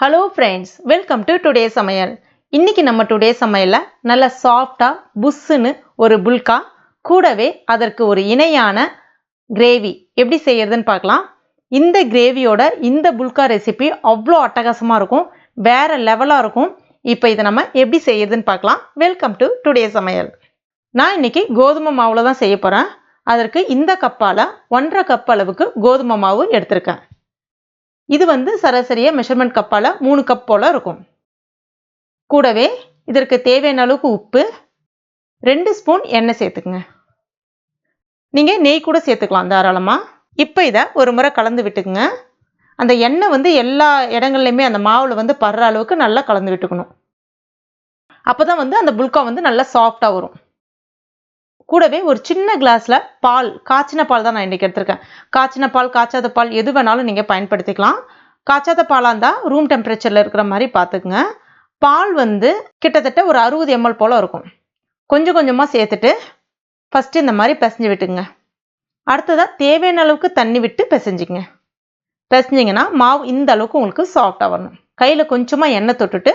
Hello friends welcome to today சமையல். இன்றைக்கி நம்ம டுடே சமையலில் நல்ல சாஃப்டாக புஷ்ஷுன்னு ஒரு புல்கா கூடவே அதற்கு ஒரு இணையான கிரேவி எப்படி செய்யறதுன்னு பார்க்கலாம். இந்த கிரேவியோட இந்த புல்கா ரெசிபி அவ்வளோ அட்டகாசமாக இருக்கும். வேற லெவலாக இருக்கும். இப்போ இதை நம்ம எப்படி செய்யறதுன்னு பார்க்கலாம். வெல்கம் டு டுடே சமையல். நான் இன்னைக்கு கோதுமை மாவில் தான் செய்ய போகிறேன் அதற்கு இந்த கப்பால் ஒன்றரை கப் அளவுக்கு கோதுமை மாவு எடுத்திருக்கேன். இது வந்து சராசரியாக மெஷர்மெண்ட் கப்பால் மூணு கப் போல் இருக்கும். கூடவே இதற்கு தேவையான அளவுக்கு உப்பு ரெண்டு ஸ்பூன் எண்ணெய் சேர்த்துக்குங்க. நீங்கள் நெய் கூட சேர்த்துக்கலாம் தாராளமாக இப்போ இதை ஒரு முறை கலந்து விட்டுக்குங்க. அந்த எண்ணெய் வந்து எல்லா இடங்கள்லையுமே அந்த மாவில் வந்து படுற அளவுக்கு நல்லா கலந்து விட்டுக்கணும். அப்போ தான் வந்து அந்த புல்கா வந்து நல்லா சாஃப்டாக வரும். கூடவே ஒரு சின்ன கிளாஸில் பால் காய்ச்சின பால் தான் நான் இன்றைக்கி எடுத்திருக்கேன். காய்ச்சின பால் காய்ச்சாத பால் எது வேணாலும் நீங்கள் பயன்படுத்திக்கலாம். காய்ச்சாத பாலாக இருந்தால் ரூம் டெம்பரேச்சரில் இருக்கிற மாதிரி பார்த்துக்குங்க. பால் வந்து கிட்டத்தட்ட ஒரு அறுபது எம்எல் போல் இருக்கும். கொஞ்சம் கொஞ்சமாக சேர்த்துட்டு ஃபஸ்ட்டு இந்த மாதிரி பிசைஞ்சு விட்டுங்க அடுத்ததாக தேவையான அளவுக்கு தண்ணி விட்டு பிசைஞ்சிங்க பிசைஞ்சிங்கன்னா மாவு இந்த அளவுக்கு உங்களுக்கு சாஃப்டாக வரணும். கையில் கொஞ்சமாக எண்ணெய் தொட்டுட்டு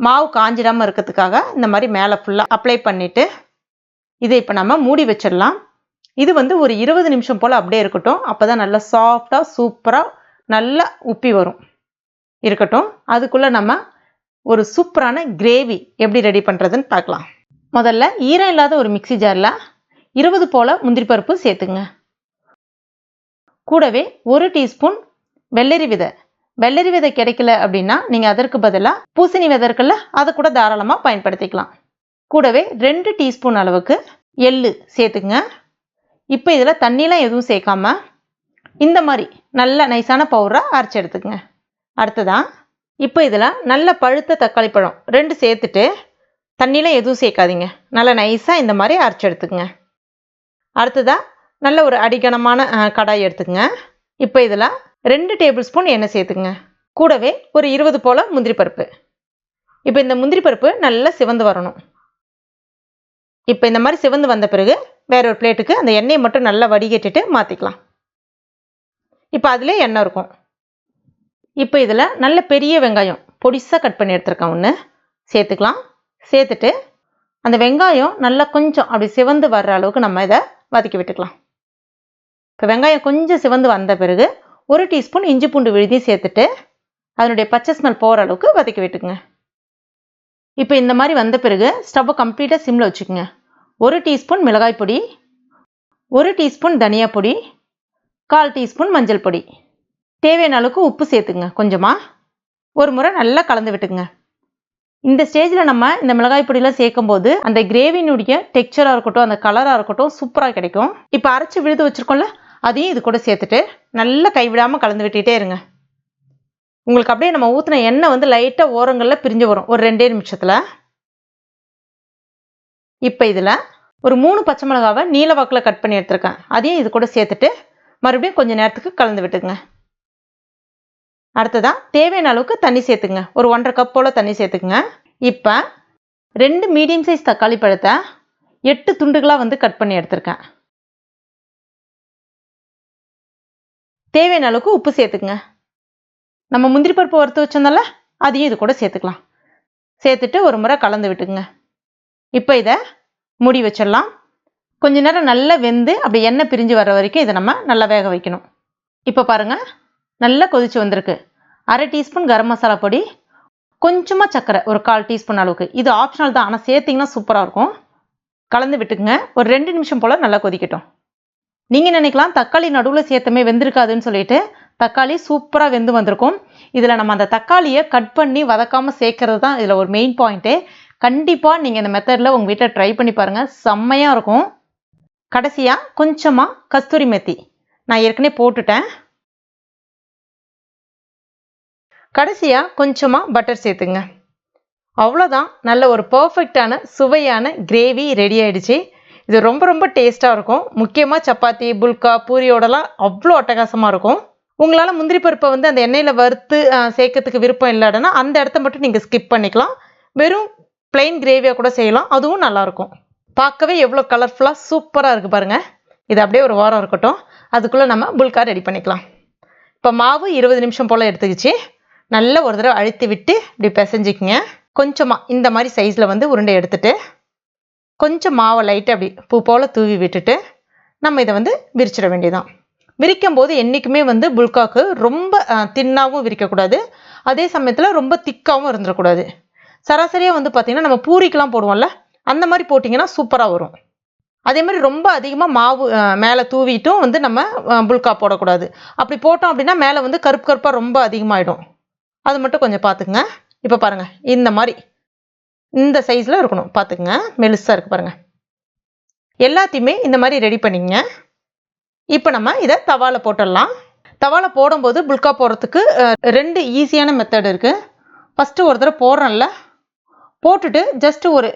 மாவு காஞ்சிடாமல் இருக்கிறதுக்காக இந்த மாதிரி மேலே ஃபுல்லாக அப்ளை பண்ணிவிட்டு இதை இப்போ நம்ம மூடி வச்சிடலாம். இது வந்து ஒரு இருபது நிமிஷம் போல் அப்படியே இருக்கட்டும். அப்போ தான் நல்லா சாஃப்டாக சூப்பராக நல்லா உப்பி வரும். இருக்கட்டும். அதுக்குள்ளே நம்ம ஒரு சூப்பரான கிரேவி எப்படி ரெடி பண்ணுறதுன்னு பார்க்கலாம். முதல்ல ஈரம் இல்லாத ஒரு மிக்சி ஜாரில் இருபது போல் முந்திரி பருப்பு சேர்த்துங்க. கூடவே ஒரு டீஸ்பூன் வெள்ளரி விதை. வெள்ளரி விதை கிடைக்கல அப்படின்னா நீங்கள் அதற்கு பதிலாக பூசணி விதை இருக்குல்ல அதை கூட தாராளமாக பயன்படுத்திக்கலாம். கூடவே ரெண்டு டீஸ்பூன் அளவுக்கு எள்ளு சேர்த்துக்குங்க. இப்போ இதில் தண்ணிலாம் எதுவும் சேர்க்காம இந்த மாதிரி நல்ல நைஸான பவுடராக அரைச்சி எடுத்துக்கங்க. அடுத்ததான் இப்போ இதில் நல்ல பழுத்த தக்காளி பழம் ரெண்டு சேர்த்துட்டு தண்ணிலாம் எதுவும் சேர்க்காதீங்க. நல்லா நைஸாக இந்த மாதிரி அரைச்சி எடுத்துக்கங்க. அடுத்ததாக நல்ல ஒரு அடிகனமான கடாய் எடுத்துக்கங்க. இப்போ இதில் ரெண்டு டேபிள் ஸ்பூன் எண்ணெய் சேர்த்துங்க கூடவே ஒரு இருபது போல் முந்திரி பருப்பு. இப்போ இந்த முந்திரி பருப்பு நல்லா சிவந்து வரணும். இப்போ இந்த மாதிரி சிவந்து வந்த பிறகு வேற ஒரு பிளேட்டுக்கு அந்த எண்ணெயை மட்டும் நல்லா வடிகட்டிட்டு மாற்றிக்கலாம் இப்போ அதிலே எண்ணெய் இருக்கும். இப்போ இதில் நல்ல பெரிய வெங்காயம் பொடிசாக கட் பண்ணி எடுத்துருக்கேன் ஒன்று சேர்த்துக்கலாம். சேர்த்துட்டு அந்த வெங்காயம் நல்லா கொஞ்சம் அப்படி சிவந்து வர்ற அளவுக்கு நம்ம இதை வதக்கி விட்டுக்கலாம். இப்போ வெங்காயம் கொஞ்சம் சிவந்து வந்த பிறகு ஒரு டீஸ்பூன் இஞ்சி பூண்டு விழுதி சேர்த்துட்டு அதனுடைய பச்சை ஸ்மெல் போகிற அளவுக்கு வதக்கி விட்டுக்குங்க. இப்போ இந்த மாதிரி வந்த பிறகு ஸ்டவ்வை கம்ப்ளீட்டாக சிம்மில் வச்சுக்கோங்க. ஒரு டீஸ்பூன் மிளகாய் பொடி ஒரு டீஸ்பூன் தனியா பொடி கால் டீஸ்பூன் மஞ்சள் பொடி. தேவையான அளவுக்கு உப்பு சேர்த்துங்க கொஞ்சமாக ஒரு முறை நல்லா கலந்து விட்டுங்க இந்த ஸ்டேஜில் நம்ம இந்த மிளகாய் பொடியெலாம் சேர்க்கும் போது அந்த கிரேவினுடைய டெக்ஸ்சராக இருக்கட்டும் அந்த கலராக இருக்கட்டும் சூப்பராக கிடைக்கும். இப்போ அரைச்சி விழுது வச்சுருக்கோம்ல அதையும் இது கூட சேர்த்துட்டு நல்லா கைவிடாமல் கலந்து விட்டுகிட்டே இருங்க. உங்களுக்கு அப்படியே நம்ம ஊற்றின எண்ணெய் வந்து லைட்டாக ஓரங்களில் பிரிஞ்சு வரும். ஒரு ரெண்டே நிமிஷத்தில். இப்போ இதில் ஒரு மூணு பச்சை மிளகாவை நீல வாக்கில் கட் பண்ணி எடுத்துருக்கேன். அதையும் இது கூட சேர்த்துட்டு மறுபடியும் கொஞ்சம் நேரத்துக்கு கலந்து விட்டுங்க அடுத்ததாக தேவையான அளவுக்கு தண்ணி சேர்த்துங்க ஒரு ஒன்றரை கப் போல் தண்ணி சேர்த்துக்குங்க. இப்போ ரெண்டு மீடியம் சைஸ் தக்காளி பழத்தை எட்டு துண்டுகளாக வந்து கட் பண்ணி எடுத்திருக்கேன். தேவையான அளவுக்கு உப்பு சேர்த்துக்குங்க. நம்ம முந்திரி பருப்பு வறுத்து வச்சோம்னால அதையும் இது கூட சேர்த்துக்கலாம். சேர்த்துட்டு ஒரு முறை கலந்து விட்டுக்குங்க. இப்போ இதை மூடி வச்சிடலாம். கொஞ்ச நேரம் நல்லா வெந்து அப்படி எண்ணெய் பிரிஞ்சு வர வரைக்கும் இதை நம்ம நல்லா வேக வைக்கணும். இப்போ பாருங்கள் நல்லா கொதிச்சு வந்திருக்கு. அரை டீஸ்பூன் கரம் மசாலா பொடி கொஞ்சமாக சர்க்கரை ஒரு கால் டீஸ்பூன் அளவுக்கு. இது ஆப்ஷனல் தான் ஆனால் சேர்த்திங்கன்னா சூப்பராக இருக்கும். கலந்து விட்டுக்குங்க. ஒரு ரெண்டு நிமிஷம் போல் நல்லா கொதிக்கட்டும். நீங்கள் நினைக்கலாம் தக்காளி நடுவில் சேர்த்தமே வெந்திருக்காதுன்னு சொல்லிட்டு தக்காளி சூப்பராக வெந்து வந்திருக்கும். இதில் நம்ம அந்த தக்காளியை கட் பண்ணி வதக்காமல் சேர்க்கறது தான் இதில் ஒரு மெயின் பாயிண்ட்டு கண்டிப்பாக நீங்கள் இந்த மெத்தடில் உங்கள் வீட்டில் ட்ரை பண்ணி பாருங்கள் செம்மையாக இருக்கும். கடைசியாக கொஞ்சமாக கஸ்தூரி மெத்தி. நான் ஏற்கனவே போட்டுட்டேன். கடைசியாக கொஞ்சமாக பட்டர் சேர்த்துங்க. அவ்வளோதான் நல்ல ஒரு பர்ஃபெக்டான சுவையான கிரேவி ரெடி ஆகிடுச்சி இது ரொம்ப ரொம்ப டேஸ்ட்டாக இருக்கும். முக்கியமாக சப்பாத்தி புல்கா பூரியோடலாம் அவ்வளோ அட்டகாசமாக இருக்கும். உங்களால் முந்திரி பருப்பை வந்து அந்த எண்ணெயில் வறுத்து சேர்க்கறதுக்கு விருப்பம் இல்லாடனா அந்த இடத்த மட்டும் நீங்கள் ஸ்கிப் பண்ணிக்கலாம். வெறும் பிளெயின் கிரேவியாக கூட செய்யலாம். அதுவும் நல்லாயிருக்கும். பார்க்கவே எவ்வளோ கலர்ஃபுல்லாக சூப்பராக இருக்குது பாருங்கள் இது அப்படியே ஒரு வாரம் இருக்கட்டும். அதுக்குள்ளே நம்ம புல்கா ரெடி பண்ணிக்கலாம். இப்போ மாவு இருபது நிமிஷம் போல் எடுத்துக்கிச்சு. நல்ல ஒரு தடவை அழுத்தி விட்டு இப்படி பிசைஞ்சிக்கங்க. கொஞ்சமாக இந்த மாதிரி சைஸில் வந்து உருண்டை எடுத்துட்டு கொஞ்சம் மாவை லைட்டாக அப்படி பூ போல் தூவி விட்டுட்டு நம்ம இதை வந்து விரிச்சிட வேண்டியதான் விரிக்கும் போது என்றைக்குமே வந்து புல்காக்கு ரொம்ப தின்னாகவும் விரிக்கக்கூடாது. அதே சமயத்தில் ரொம்ப திக்காகவும் இருந்துடக்கூடாது சராசரியாக வந்து பார்த்திங்கன்னா நம்ம பூரிக்கெலாம் போடுவோம்ல அந்த மாதிரி போட்டிங்கன்னா சூப்பராக வரும். அதே மாதிரி ரொம்ப அதிகமாக மாவு மேலே தூவிட்டும் வந்து நம்ம புல்கா போடக்கூடாது. அப்படி போட்டோம் அப்படின்னா மேலே வந்து கருப்பு கருப்பாக ரொம்ப அதிகமாகிடும் அது மட்டும் கொஞ்சம் பார்த்துக்குங்க இப்போ பாருங்கள் இந்த மாதிரி. இந்த சைஸில் இருக்கணும். பார்த்துக்குங்க மெலிசாக இருக்குது பாருங்கள் எல்லாத்தையுமே இந்த மாதிரி ரெடி பண்ணிங்க இப்போ நம்ம இதை தவாவில் போட்டுடலாம். தவாவில் போடும்போது புல்கா போடுறதுக்கு ரெண்டு ஈஸியான மெத்தட் இருக்குது ஃபஸ்ட்டு ஒரு தடவை போடுறோம்ல போட்டுட்டு ஜஸ்ட்டு ஒரு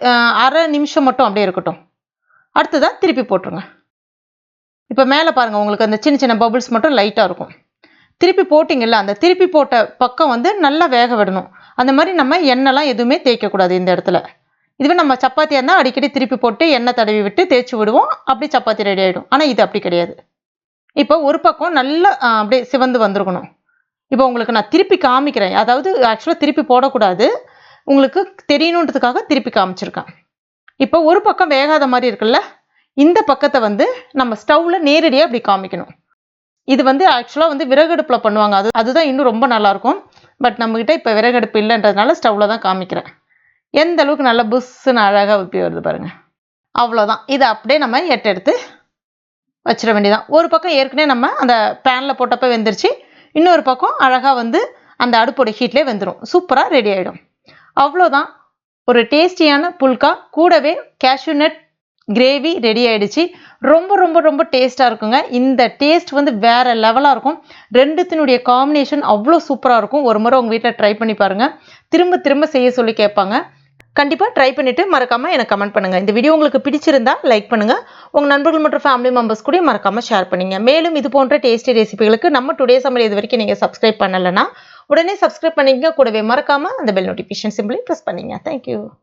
அரை நிமிஷம் மட்டும் அப்படியே இருக்கட்டும். அடுத்ததாக திருப்பி போட்டுருங்க. இப்போ மேலே பாருங்கள் உங்களுக்கு அந்த சின்ன சின்ன பபுள்ஸ் மட்டும் லைட்டாக இருக்கும். திருப்பி போட்டிங்கல்ல அந்த திருப்பி போட்ட பக்கம் வந்து நல்லா வேக விடணும். அந்த மாதிரி நம்ம எண்ணெய்லாம் எதுவுமே தேய்க்கக்கூடாது இந்த இடத்துல. இதுவே நம்ம சப்பாத்தியாக இருந்தால் அடிக்கடி திருப்பி போட்டு எண்ணெய் தடவி விட்டு தேய்ச்சி விடுவோம். அப்படி சப்பாத்தி ரெடி ஆகிடும் ஆனால் இது அப்படி கிடையாது. இப்போ ஒரு பக்கம் நல்லா அப்படியே சிவந்து வந்திருக்கணும். இப்போ உங்களுக்கு நான் திருப்பி காமிக்கிறேன். அதாவது ஆக்சுவலாக திருப்பி போடக்கூடாது. உங்களுக்கு தெரியணுன்றதுக்காக திருப்பி காமிச்சிருக்கேன். இப்போ ஒரு பக்கம் வேகாத மாதிரி இருக்குல்ல? இந்த பக்கத்தை வந்து நம்ம ஸ்டவ்வில் நேரடியாக அப்படி காமிக்கணும். இது வந்து ஆக்சுவலாக வந்து விறகடுப்பில் பண்ணுவாங்க. அது அதுதான் இன்னும் ரொம்ப நல்லாயிருக்கும். பட் நம்மக்கிட்ட இப்போ விறகடுப்பு இல்லைன்றதுனால ஸ்டவ்வில் தான் காமிக்கிறேன். எந்த அளவுக்கு நல்லா புஷ்ஷுன்னு அழகாக உப்பி வருது பாருங்கள் அவ்வளோதான் இதை அப்படியே நம்ம எட்டெடுத்து வச்சிட வேண்டியதான் ஒரு பக்கம் ஏற்கனவே நம்ம அந்த பேனில் போட்டப்போ வெந்துருச்சு. இன்னொரு பக்கம் அழகாக வந்து அந்த அடுப்போட ஹீட்லேயே வெந்துடும் சூப்பராக ரெடி ஆகிடும் அவ்வளோதான் ஒரு டேஸ்டியான புல்கா கூடவே கேஷ்யூநட் கிரேவி ரெடி ஆயிடுச்சு. ரொம்ப ரொம்ப ரொம்ப டேஸ்ட்டாக இருக்குங்க. இந்த டேஸ்ட் வந்து வேறு லெவலாக இருக்கும். ரெண்டுத்தினுடைய காம்பினேஷன் அவ்வளோ சூப்பராக இருக்கும். ஒரு முறை உங்கள் வீட்டில் ட்ரை பண்ணி பாருங்கள் திரும்ப திரும்ப செய்ய சொல்லி கேட்பாங்க. கண்டிப்பாக ட்ரை பண்ணிவிட்டு மறக்காமல் எனக்கு கமெண்ட் பண்ணுங்கள் இந்த வீடியோ உங்களுக்கு பிடிச்சிருந்தா லைக் பண்ணுங்கள் உங்கள் நண்பர்கள் மற்றும் ஃபேமிலி மெம்பர்ஸ் கூட மறக்காமல் ஷேர் பண்ணுங்க. மேலும் இது போன்ற டேஸ்டி ரெசிபிகளுக்கு நம்ம டுடே சமையல் இது வரைக்கும் நீங்கள் சப்ஸ்கிரைப் பண்ணலைன்னா உடனே சப்ஸ்கிரைப் பண்ணிக்கங்க. கூடவே மறக்காமல் அந்த பெல் நோட்டிஃபிகேஷன் சிம்பிளி ப்ரெஸ் பண்ணிங்க. Thank you